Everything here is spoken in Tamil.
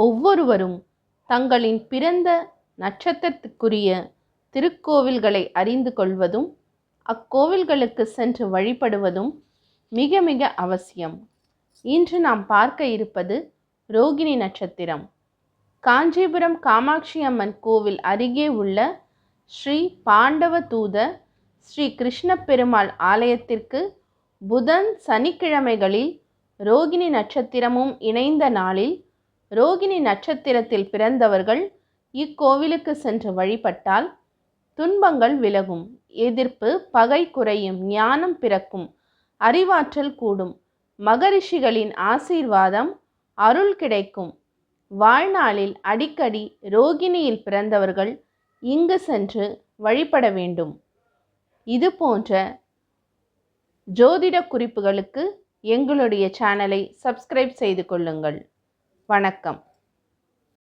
ஒவ்வொருவரும் தங்களின் பிறந்த நட்சத்திரத்துக்குரிய திருக்கோவில்களை அறிந்து கொள்வதும் அக்கோவில்களுக்கு சென்று வழிபடுவதும் மிக மிக அவசியம். இன்று நாம் பார்க்க இருப்பது ரோகிணி நட்சத்திரம். காஞ்சிபுரம் காமாட்சி அம்மன் கோவில் அருகே உள்ள ஸ்ரீ பாண்டவ தூத ஸ்ரீ கிருஷ்ண பெருமாள் ஆலயத்திற்கு புதன் சனிக்கிழமைகளில் ரோகிணி நட்சத்திரமும் இணைந்த நாளில் ரோகிணி நட்சத்திரத்தில் பிறந்தவர்கள் இக்கோவிலுக்கு சென்று வழிபட்டால் துன்பங்கள் விலகும். எதிர்ப்பு பகை குறையும் ஞானம் பிறக்கும் அறிவாற்றல் கூடும். மகரிஷிகளின் ஆசீர்வாதம் அருள் கிடைக்கும். வாழ்நாளில் அடிக்கடி ரோகிணியில் பிறந்தவர்கள் இங்கு சென்று வழிபட வேண்டும். இது போன்ற ஜோதிட குறிப்புகளுக்கு எங்களுடைய சேனலை சப்ஸ்கிரைப் செய்து கொள்ளுங்கள். வணக்கம்.